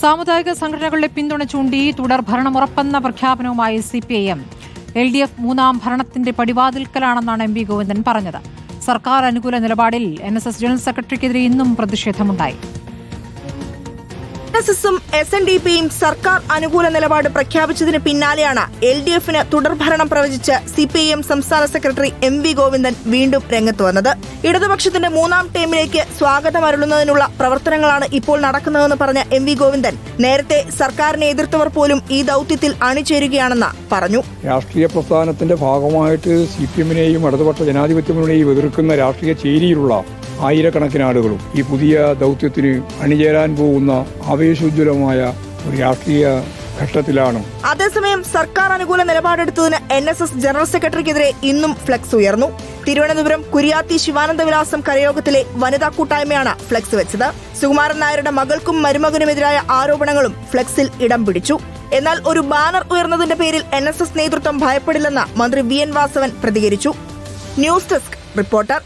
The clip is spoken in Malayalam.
സാമുദായിക സംഘടനകളുടെ പിന്തുണ ചൂണ്ടി തുടർ ഭരണം ഉറപ്പെന്ന പ്രഖ്യാപനവുമായി C P I M. L D F മൂന്നാം ഭരണത്തിന്റെ പടിവാതിൽക്കലാണെന്നാണ് എം വി ഗോവിന്ദൻ പറഞ്ഞത്. സർക്കാർ അനുകൂല നിലപാടിൽ എൻ എസ് എസ് ജനറൽ സെക്രട്ടറിക്കെതിരെ ഇന്നും പ്രതിഷേധമുണ്ടായി. എസ് എസും എസ് എൻ ഡി പിയും സർക്കാർ അനുകൂല നിലപാട് പ്രഖ്യാപിച്ചതിന് പിന്നാലെയാണ് എൽ ഡി എഫിന് തുടർഭരണം പ്രവചിച്ച് സി പി എം സംസ്ഥാന സെക്രട്ടറി എം വി ഗോവിന്ദൻ വീണ്ടും രംഗത്ത് വന്നത്. ഇടതുപക്ഷത്തിന്റെ മൂന്നാം ടീമിലേക്ക് സ്വാഗതം അരുളുന്നതിനുള്ള പ്രവർത്തനങ്ങളാണ് ഇപ്പോൾ നടക്കുന്നതെന്ന് പറഞ്ഞ എം വി ഗോവിന്ദൻ നേരത്തെ സർക്കാരിനെ എതിർത്തവർ പോലും ഈ ദൌത്യത്തിൽ അണിചേരുകയാണെന്ന് പറഞ്ഞു. രാഷ്ട്രീയ പ്രസ്ഥാനത്തിന്റെ ഭാഗമായിട്ട് സി പി എമ്മിനെയും ഇടതുപക്ഷ ജനാധിപത്യ മുന്നണിയെയും എതിർക്കുന്ന രാഷ്ട്രീയ ചേരിയിലുള്ള ആയിരക്കണക്കിന് ആളുകളും ഈ പുതിയ ദൗത്യത്തിന് അണിചേരാൻ പോകുന്ന ആവേശോജ്വലമായ ഒരു രാഷ്ട്രീയ ഘട്ടത്തിലാണ്. അതേസമയം സർക്കാർ അനുകൂല നിലപാടെടുത്തതിന് എൻ എസ് എസ് ജനറൽ സെക്രട്ടറിക്കെതിരെ ഇന്നും ഫ്ലക്സ് ഉയർന്നു. തിരുവനന്തപുരം കുര്യാത്തി ശിവാനന്ദ വിലാസം കരയോഗത്തിലെ വനിതാ കൂട്ടായ്മയാണ് ഫ്ലക്സ് വെച്ചത്. സുകുമാരൻ നായരുടെ മകൾക്കും മരുമകനുമെതിരായ ആരോപണങ്ങളും ഫ്ലക്സിൽ ഇടം പിടിച്ചു. എന്നാൽ ഒരു ബാനർ ഉയർന്നതിന്റെ പേരിൽ എൻ നേതൃത്വം ഭയപ്പെടില്ലെന്ന് മന്ത്രി വി എൻ വാസവൻ പ്രതികരിച്ചു. News desk reporter.